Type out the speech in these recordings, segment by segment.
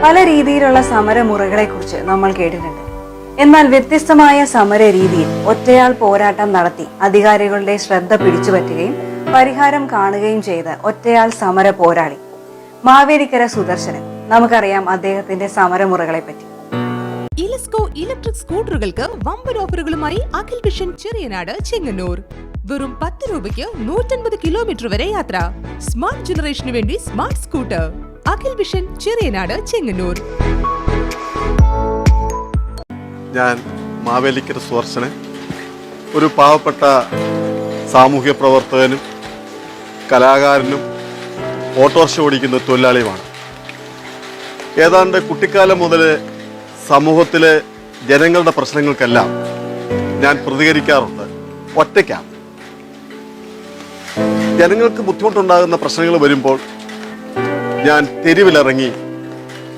പല രീതിയിലുള്ള സമരമുറകളെ കുറിച്ച് നമ്മൾ കേട്ടിട്ടുണ്ട്. എന്നാൽ വ്യത്യസ്തമായ സമര രീതിയിൽ ഒറ്റയാൾ പോരാട്ടം നടത്തി അധികാരികളുടെ ശ്രദ്ധ പിടിച്ചുപറ്റുകയും പരിഹാരം കാണുകയും ചെയ്ത ഒറ്റയാൾ സമര പോരാളി മാവേലിക്കര സുദർശനൻ. നമുക്കറിയാം അദ്ദേഹത്തിന്റെ സമരമുറകളെ പറ്റി ഇലസ്കോ ഇലക്ട്രിക് സ്കൂട്ടറുകൾക്ക് വമ്പൻ ഓഫറുകളുമായി അഖിൽ വിഷൻ ചെറിയനാട് ചെങ്ങന്നൂർ. വെറും പത്ത് രൂപയ്ക്ക് നൂറ്റൻപത് കിലോമീറ്റർ വരെ യാത്ര. സ്മാർട്ട് ജനറേഷന് വേണ്ടി smart scooter. Akhil vision Cheriyanad Chengannur. ഞാൻ മാവേലിക്കര സുദർശനൻ ഒരു പാവപ്പെട്ട സാമൂഹ്യ പ്രവർത്തകനും കലാകാരനും ഓട്ടോറിക്ഷ ഓടിക്കുന്ന തൊഴിലാളിയുമാണ്. ഏതാണ്ട് കുട്ടിക്കാലം മുതൽ സമൂഹത്തിലെ ജനങ്ങളുടെ പ്രശ്നങ്ങൾക്കെല്ലാം ഞാൻ പ്രതികരിക്കാറുണ്ട്. ഒറ്റയ്ക്കാണ്. ജനങ്ങൾക്ക് ബുദ്ധിമുട്ടുണ്ടാകുന്ന പ്രശ്നങ്ങൾ വരുമ്പോൾ ഞാൻ തെരുവിലിറങ്ങി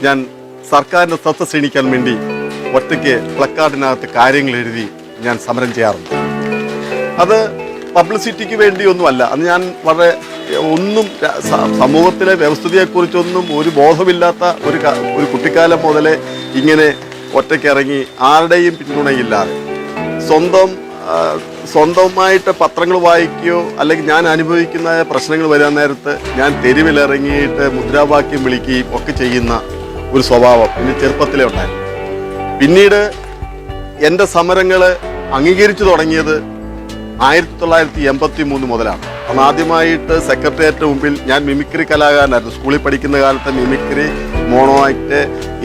ഞാൻ സർക്കാരിന്റെ സ്വത്ത് ശ്രേണിക്കാൻ വേണ്ടി ഒറ്റയ്ക്ക് പ്ലക്കാർഡിനകത്ത് കാര്യങ്ങൾ എഴുതി ഞാൻ സമരം ചെയ്യാറുണ്ട്. അത് പബ്ലിസിറ്റിക്ക് വേണ്ടിയൊന്നുമല്ല. അന്ന് ഞാൻ വളരെ ഒന്നും സമൂഹത്തിലെ വ്യവസ്ഥിതിയെക്കുറിച്ചൊന്നും ഒരു ബോധമില്ലാത്ത ഒരു ഒരു കുട്ടിക്കാലം മുതലേ ഇങ്ങനെ ഒറ്റയ്ക്ക് ഇറങ്ങി ആരുടെയും പിന്തുണയില്ലാതെ സ്വന്തം സ്വന്തമായിട്ട് പത്രങ്ങൾ വായിക്കുകയോ അല്ലെങ്കിൽ ഞാൻ അനുഭവിക്കുന്ന പ്രശ്നങ്ങൾ വരാൻ നേരത്ത് ഞാൻ തെരുവിലിറങ്ങിയിട്ട് മുദ്രാവാക്യം വിളിക്കുകയും ഒക്കെ ചെയ്യുന്ന ഒരു സ്വഭാവം എന്റെ ചെറുപ്പത്തിലേ ഉണ്ടായിരുന്നു. പിന്നീട് എന്റെ സമരങ്ങൾ അംഗീകരിച്ചു തുടങ്ങിയത് ആയിരത്തി തൊള്ളായിരത്തി എൺപത്തി മൂന്ന് മുതലാണ്. അന്ന് ആദ്യമായിട്ട് സെക്രട്ടേറിയറ്റ് മുമ്പിൽ ഞാൻ മിമിക്രി കലാകാരനായിരുന്നു. സ്കൂളിൽ പഠിക്കുന്ന കാലത്ത് മിമിക്രി മോണോ ആക്ട്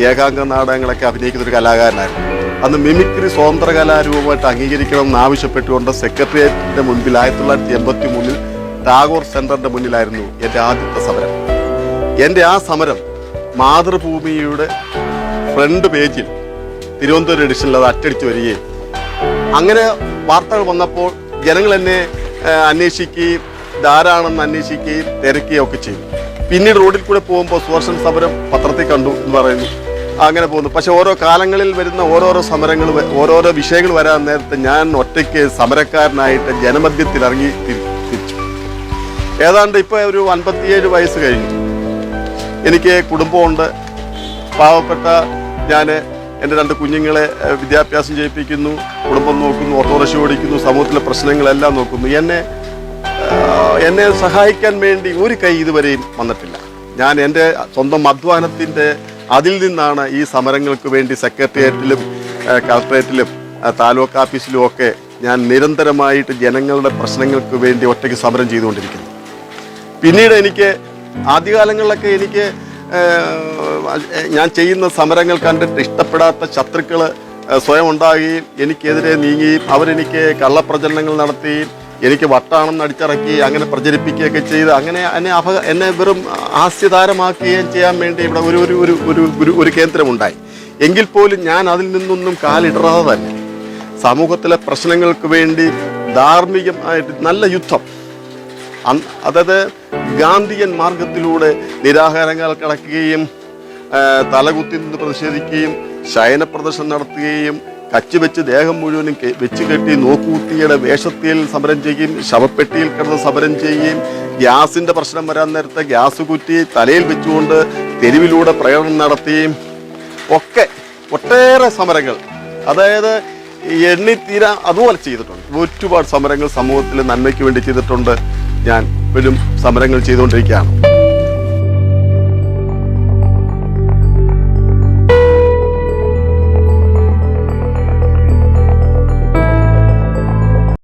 ഏകാംഗ നാടകങ്ങളൊക്കെ അഭിനയിക്കുന്ന ഒരു കലാകാരനായിരുന്നു. അന്ന് മിമിക്രി സ്വതന്ത്ര കലാരൂപമായിട്ട് അംഗീകരിക്കണം എന്നാവശ്യപ്പെട്ടുകൊണ്ട് സെക്രട്ടേറിയറ്റിന്റെ മുൻപിൽ ആയിരത്തി തൊള്ളായിരത്തി എൺപത്തി മൂന്നിൽ ടാഗോർ സെന്ററിന്റെ മുന്നിലായിരുന്നു എന്റെ ആദ്യത്തെ സമരം. എന്റെ ആ സമരം മാതൃഭൂമിയുടെ ഫ്രണ്ട് പേജിൽ തിരുവനന്തപുരം എഡിഷനിൽ അത് അച്ചടിച്ചു വരികയും അങ്ങനെ വാർത്തകൾ വന്നപ്പോൾ ജനങ്ങൾ എന്നെ അന്വേഷിക്കുകയും ധാരാണെന്ന് അന്വേഷിക്കുകയും തിരക്കുകയും ഒക്കെ ചെയ്തു. പിന്നീട് റോഡിൽ കൂടെ പോകുമ്പോൾ സുവർഷൻ സമരം പത്രത്തിൽ കണ്ടു എന്ന് പറയുന്നു. അങ്ങനെ പോകുന്നു. പക്ഷെ ഓരോ കാലങ്ങളിൽ വരുന്ന ഓരോരോ സമരങ്ങൾ ഓരോരോ വിഷയങ്ങൾ വരാൻ നേരത്തെ ഞാൻ ഒറ്റയ്ക്ക് സമരക്കാരനായിട്ട് ജനമധ്യത്തിൽ ഇറങ്ങി തിരി- തിരിച്ചു. ഏതാണ്ട് ഇപ്പോൾ ഒരു അൻപത്തിയേഴ് വയസ്സ് കഴിഞ്ഞു. എനിക്ക് കുടുംബമുണ്ട്. പാവപ്പെട്ട ഞാൻ എന്റെ രണ്ട് കുഞ്ഞുങ്ങളെ വിദ്യാഭ്യാസം ചെയ്യിപ്പിക്കുന്നു കുടുംബം നോക്കുന്നു ഓട്ടോറിക്ഷ ഓടിക്കുന്നു സമൂഹത്തിലെ പ്രശ്നങ്ങളെല്ലാം നോക്കുന്നു. എന്നെ എന്നെ സഹായിക്കാൻ വേണ്ടി ഒരു കൈ ഇതുവരെയും വന്നിട്ടില്ല. ഞാൻ എന്റെ സ്വന്തം അധ്വാനത്തിന്റെ അതിൽ നിന്നാണ് ഈ സമരങ്ങൾക്ക് വേണ്ടി സെക്രട്ടേറിയറ്റിലും കളക്ടറേറ്റിലും താലൂക്ക് ഓഫീസിലും ഒക്കെ ഞാൻ നിരന്തരമായിട്ട് ജനങ്ങളുടെ പ്രശ്നങ്ങൾക്ക് വേണ്ടി ഒറ്റയ്ക്ക് സമരം ചെയ്തുകൊണ്ടിരിക്കുന്നു. പിന്നീട് എനിക്ക് ആദ്യകാലങ്ങളിലൊക്കെ എനിക്ക് ഞാൻ ചെയ്യുന്ന സമരങ്ങൾ കണ്ടിട്ട് ഇഷ്ടപ്പെടാത്ത ശത്രുക്കൾ സ്വയം ഉണ്ടാകുകയും എനിക്കെതിരെ നീങ്ങുകയും അവരെനിക്ക് കള്ളപ്രചരണങ്ങൾ നടത്തുകയും എനിക്ക് വട്ടാണെന്ന് അടിച്ചിറക്കി അങ്ങനെ പ്രചരിപ്പിക്കുകയൊക്കെ ചെയ്ത് അങ്ങനെ എന്നെ അപ എന്നെ വെറും ഹാസ്യതാരമാക്കുകയും ചെയ്യാൻ വേണ്ടി ഇവിടെ ഒരു ഒരു ഒരു ഒരു ഒരു ഒരു കേന്ദ്രമുണ്ടായി. എങ്കിൽ പോലും ഞാൻ അതിൽ നിന്നൊന്നും കാലിടറാതെ തന്നെ. സമൂഹത്തിലെ പ്രശ്നങ്ങൾക്ക് വേണ്ടി ധാർമ്മികമായിട്ട് നല്ല യുദ്ധം. അതായത് ഗാന്ധിയൻ മാർഗത്തിലൂടെ നിരാഹാരങ്ങൾ കിടക്കുകയും തലകുത്തി നിന്ന് പ്രതിഷേധിക്കുകയും ശയന പ്രദർശനം നടത്തുകയും കച്ചുവെച്ച് ദേഹം മുഴുവനും വെച്ച് കെട്ടി നോക്കൂത്തിയുടെ വേഷത്തിൽ സമരം ചെയ്യുകയും ശവപ്പെട്ടിയിൽ കിടന്ന് സമരം ചെയ്യുകയും ഗ്യാസിന്റെ പ്രശ്നം വരാൻ നേരത്തെ ഗ്യാസ് കുറ്റി തലയിൽ വെച്ചുകൊണ്ട് തെരുവിലൂടെ പ്രകടനം നടത്തുകയും ഒക്കെ ഒട്ടേറെ സമരങ്ങൾ. അതായത് എണ്ണിത്തീരാ അതുപോലെ ചെയ്തിട്ടുണ്ട്. ഒരുപാട് സമരങ്ങൾ സമൂഹത്തിലെ നന്മയ്ക്ക് വേണ്ടി ചെയ്തിട്ടുണ്ട്. ഞാൻ ഇപ്പോഴും സമരങ്ങൾ ചെയ്തുകൊണ്ടിരിക്കുകയാണ്.